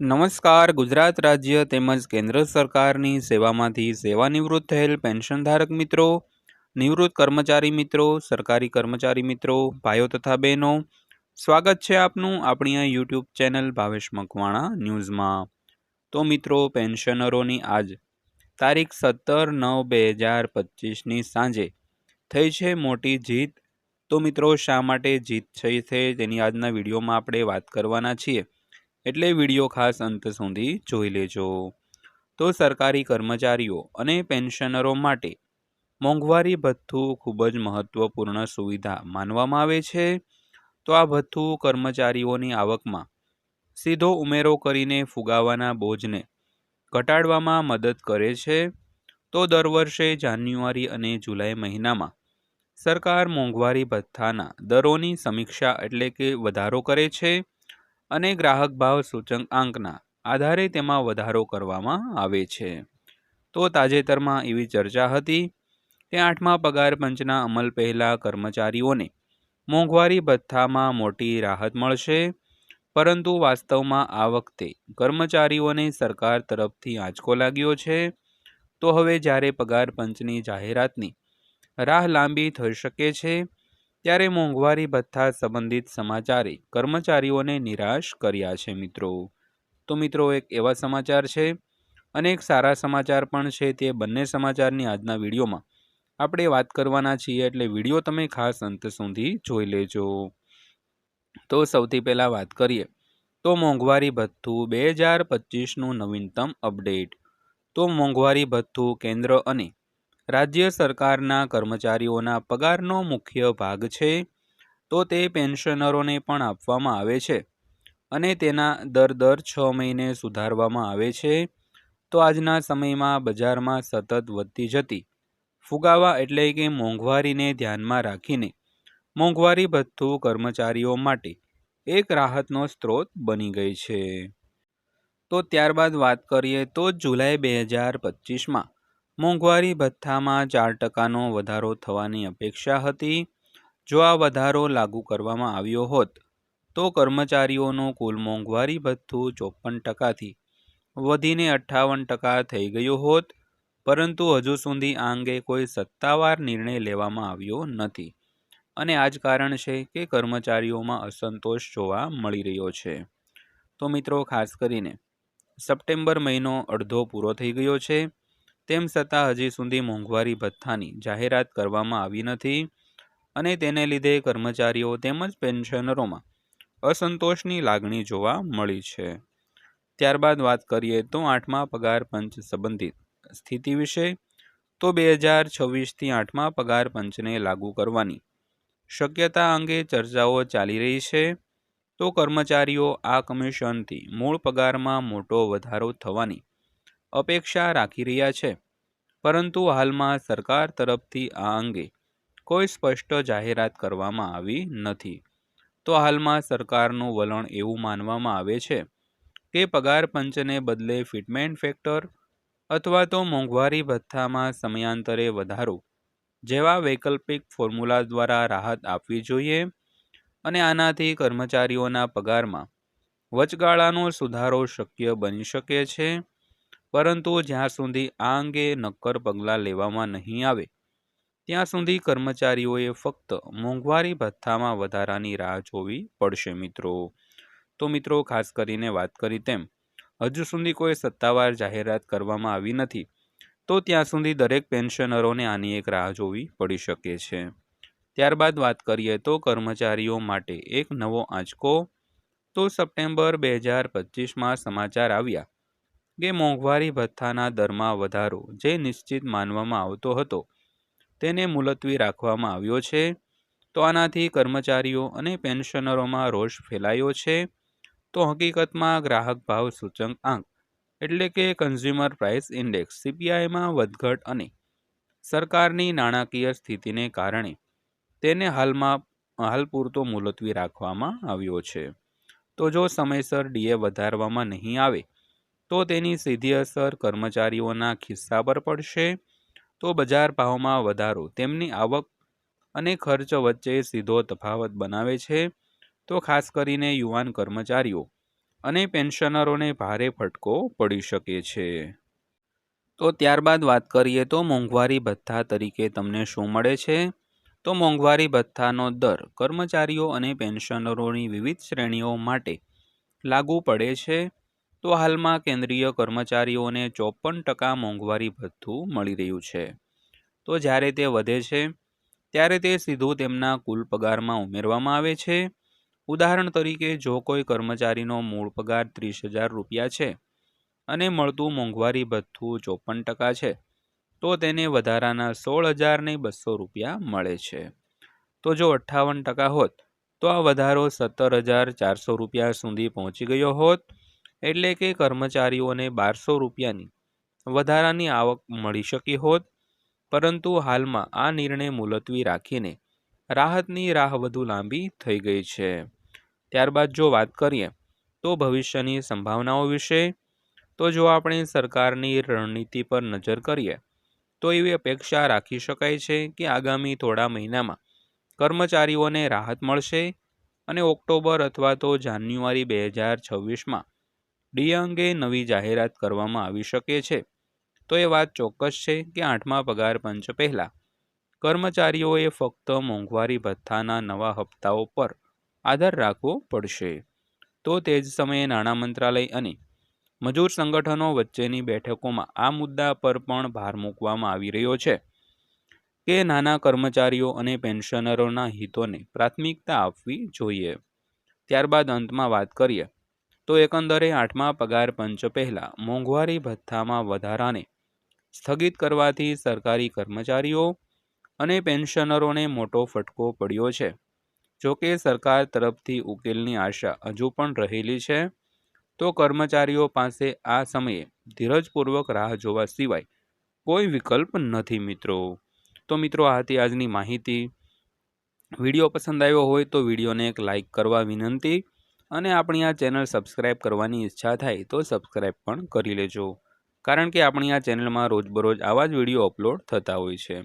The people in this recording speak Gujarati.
નમસ્કાર, ગુજરાત રાજ્ય તેમજ કેન્દ્ર સરકારની સેવામાંથી સેવાનિવૃત્ત થયેલ પેન્શનધારક મિત્રો, નિવૃત્ત કર્મચારી મિત્રો, સરકારી કર્મચારી મિત્રો, ભાઈઓ તથા બહેનો, સ્વાગત છે આપનું આપણી આ યુટ્યુબ ચેનલ ભાવેશ મકવાણા ન્યૂઝમાં. તો મિત્રો, પેન્શનરોની આજ તારીખ સત્તર નવ બે હજાર પચીસની સાંજે થઈ છે મોટી જીત. તો મિત્રો, શા માટે જીત થઈ છે તેની આજના વિડીયોમાં આપણે વાત કરવાના છીએ. એટલે વીડિયો ખાસ અંત સુધી જોઈ લેજો. તો સરકારી કર્મચારીઓ અને પેન્શનરો માટે મોંઘવારી ભથ્થું ખૂબ જ મહત્વપૂર્ણ સુવિધા માનવામાં આવે છે. તો આ ભથ્થું કર્મચારીઓની આવકમાં સીધો ઉમેરો કરીને ફુગાવાના બોજને ઘટાડવામાં મદદ કરે છે. તો દર વર્ષે જાન્યુઆરી અને જુલાઈ મહિનામાં સરકાર મોંઘવારી ભથ્થાના દરોની સમીક્ષા એટલે કે વધારો કરે છે. અને ગ્રાહક ભાવ સૂચક આંકના આધારે તેમાં વધારો કરવામાં આવે છે. તો તાજેતરમાં એવી ચર્ચા હતી કે આઠમા પગાર પંચના અમલ પહેલાં કર્મચારીઓને મોંઘવારી ભથ્થામાં મોટી રાહત મળશે, પરંતુ વાસ્તવમાં આ વખતે કર્મચારીઓને સરકાર તરફથી આંચકો લાગ્યો છે. તો હવે જ્યારે પગાર પંચની જાહેરાતની રાહ લાંબી થઈ શકે છે ત્યારે મોંઘવારી ભથ્થા સંબંધિત સમાચારે કર્મચારીઓને નિરાશ કર્યા છે મિત્રો. તો મિત્રો, એક એવા સમાચાર છે અને એક સારા સમાચાર પણ છે તે બંને સમાચારની આજના વિડીયોમાં આપણે વાત કરવાના છીએ એટલે વીડિયો તમે ખાસ અંત સુધી જોઈ લેજો. તો સૌથી પહેલાં વાત કરીએ તો મોંઘવારી ભથ્થું બે હજાર પચીસનું નવીનતમ અપડેટ. તો મોંઘવારી ભથ્થું કેન્દ્ર અને રાજ્ય સરકારના કર્મચારીઓના પગારનો મુખ્ય ભાગ છે, તો તે પેન્શનરોને પણ આપવામાં આવે છે અને તેના દર દર છ મહિને સુધારવામાં આવે છે. તો આજના સમયમાં બજારમાં સતત વધતી જતી ફુગાવા એટલે કે મોંઘવારીને ધ્યાનમાં રાખીને મોંઘવારી ભથ્થું કર્મચારીઓ માટે એક રાહતનો સ્ત્રોત બની ગઈ છે. તો ત્યારબાદ વાત કરીએ તો જુલાઈ બે હજાર પચીસમાં મોંઘવારી ભથ્થામાં ચાર ટકાનો વધારો થવાની અપેક્ષા હતી. જો આ વધારો લાગુ કરવામાં આવ્યો હોત, તો કર્મચારીઓનું કુલ મોંઘવારી ભથ્થું ચોપન ટકાથી વધીને અઠ્ઠાવન ટકા થઈ ગયું હોત, પરંતુ હજુ સુધી આ અંગે કોઈ સત્તાવાર નિર્ણય લેવામાં આવ્યો નથી. અને આ જ કારણ છે કે કર્મચારીઓમાં અસંતોષ જોવા મળી રહ્યો છે. તો મિત્રો, ખાસ કરીને, સપ્ટેમ્બર મહિનો અડધો પૂરો થઈ ગયો છે. તેમ છતાં હજી સુધી મોંઘવારી ભથ્થાની જાહેરાત કરવામાં આવી નથી અને તેને લીધે કર્મચારીઓ તેમજ પેન્શનરોમાં અસંતોષની લાગણી જોવા મળી છે. ત્યારબાદ વાત કરીએ તો આઠમા પગાર પંચ સંબંધિત સ્થિતિ વિશે. તો બે હજાર છવ્વીસથી આઠમા પગાર પંચને લાગુ કરવાની શક્યતા અંગે ચર્ચાઓ ચાલી રહી છે. તો કર્મચારીઓ આ કમિશનથી મૂળ પગારમાં મોટો વધારો થવાની અપેક્ષા રાખી રહ્યા છે. પરંતુ હાલમાં સરકાર તરફથી આ અંગે કોઈ સ્પષ્ટ જાહેરાત કરવામાં આવી નથી. તો હાલમાં સરકારનું વલણ એવું માનવામાં આવે છે કે પગાર પંચને બદલે ફિટમેન્ટ ફેક્ટર અથવા તો મોંઘવારી ભથ્થામાં સમયાંતરે વધારો જેવા વૈકલ્પિક ફોર્મ્યુલા દ્વારા રાહત આપવી જોઈએ અને આનાથી કર્મચારીઓના પગારમાં વચગાળાનો સુધારો શક્ય બની શકે છે. પરંતુ જ્યાં સુધી આ અંગે નક્કર પગલાં લેવામાં નહીં આવે, ત્યાં સુધી કર્મચારીઓએ ફક્ત મોંઘવારી ભથ્થામાં વધારાની રાહ જોવી પડશે મિત્રો. તો મિત્રો, ખાસ કરીને વાત કરી તેમ, હજુ સુધી કોઈ સત્તાવાર જાહેરાત કરવામાં આવી નથી, તો ત્યાં સુધી દરેક પેન્શનરોને આની એક રાહ જોવી પડી શકે છે. ત્યારબાદ વાત કરીએ તો કર્મચારીઓ માટે એક નવો આંચકો, તો સપ્ટેમ્બર બે હજાર પચીસમાં સમાચાર આવ્યા. કે મોંઘવારી ભથ્થાના દરમાં વધારો જે નિશ્ચિત માનવામાં આવતો હતો, તેને મુલતવી રાખવામાં આવ્યો છે. તો આનાથી કર્મચારીઓ અને પેન્શનરોમાં રોષ ફેલાયો છે. તો હકીકતમાં ગ્રાહક ભાવ સૂચકાંક એટલે કે કન્ઝ્યુમર પ્રાઇસ ઇન્ડેક્સ સીપીઆઈમાં વધઘટ અને સરકારની નાણાકીય સ્થિતિને કારણે તેને હાલમાં, હાલ પૂરતો મુલતવી રાખવામાં આવ્યો છે. તો જો સમયસર ડીએ વધારવામાં નહીં આવે તો તેની સીધી અસર કર્મચારીઓના ખિસ્સા પર પડશે. તો બજાર ભાવમાં વધારો, તેમની આવક અને ખર્ચ વચ્ચે સીધો તફાવત બનાવે છે. તો ખાસ કરીને યુવાન કર્મચારીઓ અને પેન્શનરોને ભારે ફટકો પડી શકે છે. તો ત્યારબાદ વાત કરીએ તો મોંઘવારી ભથ્થા તરીકે તમને શું મળે છે? તો મોંઘવારી ભથ્થાનો દર કર્મચારીઓ અને પેન્શનરોની વિવિધ શ્રેણીઓ માટે લાગુ પડે છે. તો હાલમાં કેન્દ્રીય કર્મચારીઓને ચોપન ટકા મોંઘવારી ભથ્થું મળી રહ્યું છે. તો જ્યારે તે વધે છે, ત્યારે તે સીધું તેમના કુલ પગારમાં ઉમેરવામાં આવે છે. ઉદાહરણ તરીકે, જો કોઈ કર્મચારીનો મૂળ પગાર ત્રીસ હજાર રૂપિયા છે અને મળતું મોંઘવારી ભથ્થું ચોપન ટકા છે, તો તેને વધારાના સોળ હજારને બસો રૂપિયા મળે છે. તો જો અઠ્ઠાવન ટકા હોત, તો આ વધારો સત્તર હજાર ચારસો રૂપિયા સુધી પહોંચી ગયો હોત. એટલે કે કર્મચારીઓને બારસો રૂપિયાની વધારાની આવક મળી શકી હોત. પરંતુ હાલમાં આ નિર્ણય મુલતવી રાખીને રાહતની રાહ વધુ લાંબી થઈ ગઈ છે. ત્યારબાદ જો વાત કરીએ તો ભવિષ્યની સંભાવનાઓ વિશે, તો જો આપણે સરકારની રણનીતિ પર નજર કરીએ, તો એવી અપેક્ષા રાખી શકાય છે કે આગામી થોડા મહિનામાં કર્મચારીઓને રાહત મળશે અને ઓક્ટોબર અથવા તો જાન્યુઆરી બે હજાર છવ્વીસમાં ડી અંગે નવી જાહેરાત કરવામાં આવી શકે છે. તો એ વાત ચોક્કસ છે કે આઠમા પગાર પંચ પહેલાં. કર્મચારીઓએ ફક્ત મોંઘવારી ભથ્થાના નવા હપ્તાઓ પર આધાર રાખવો પડશે. તો તે જ સમયે નાણાં મંત્રાલય અને મજૂર સંગઠનો વચ્ચેની બેઠકોમાં આ મુદ્દા પર પણ ભાર મૂકવામાં આવી રહ્યો છે. કે નાના કર્મચારીઓ અને પેન્શનરોના હિતોને પ્રાથમિકતા આપવી જોઈએ. ત્યારબાદ અંતમાં વાત કરીએ તો એકંદરે આઠમા પગાર પંચ પહેલાં મોંઘવારી ભથ્થામાં વધારાને સ્થગિત કરવાથી સરકારી કર્મચારીઓ અને પેન્શનરોને મોટો ફટકો પડ્યો છે. જોકે સરકાર તરફથી ઉકેલની આશા હજુ પણ રહેલી છે, તો કર્મચારીઓ પાસે આ સમયે ધીરજપૂર્વક રાહ જોવા સિવાય કોઈ વિકલ્પ નથી મિત્રો. તો મિત્રો આ હતી આજની માહિતી. વીડિયો પસંદ આવ્યો હોય તો વિડીયોને એક લાઇક કરવા વિનંતી. અને આપણી આ ચેનલ સબસ્ક્રાઇબ કરવાની ઈચ્છા થાય તો સબસ્ક્રાઇબ પણ કરી લેજો. કારણ કે આપણી આ ચેનલમાં રોજબરોજ આવા જ વીડિયો અપલોડ થતા હોય છે.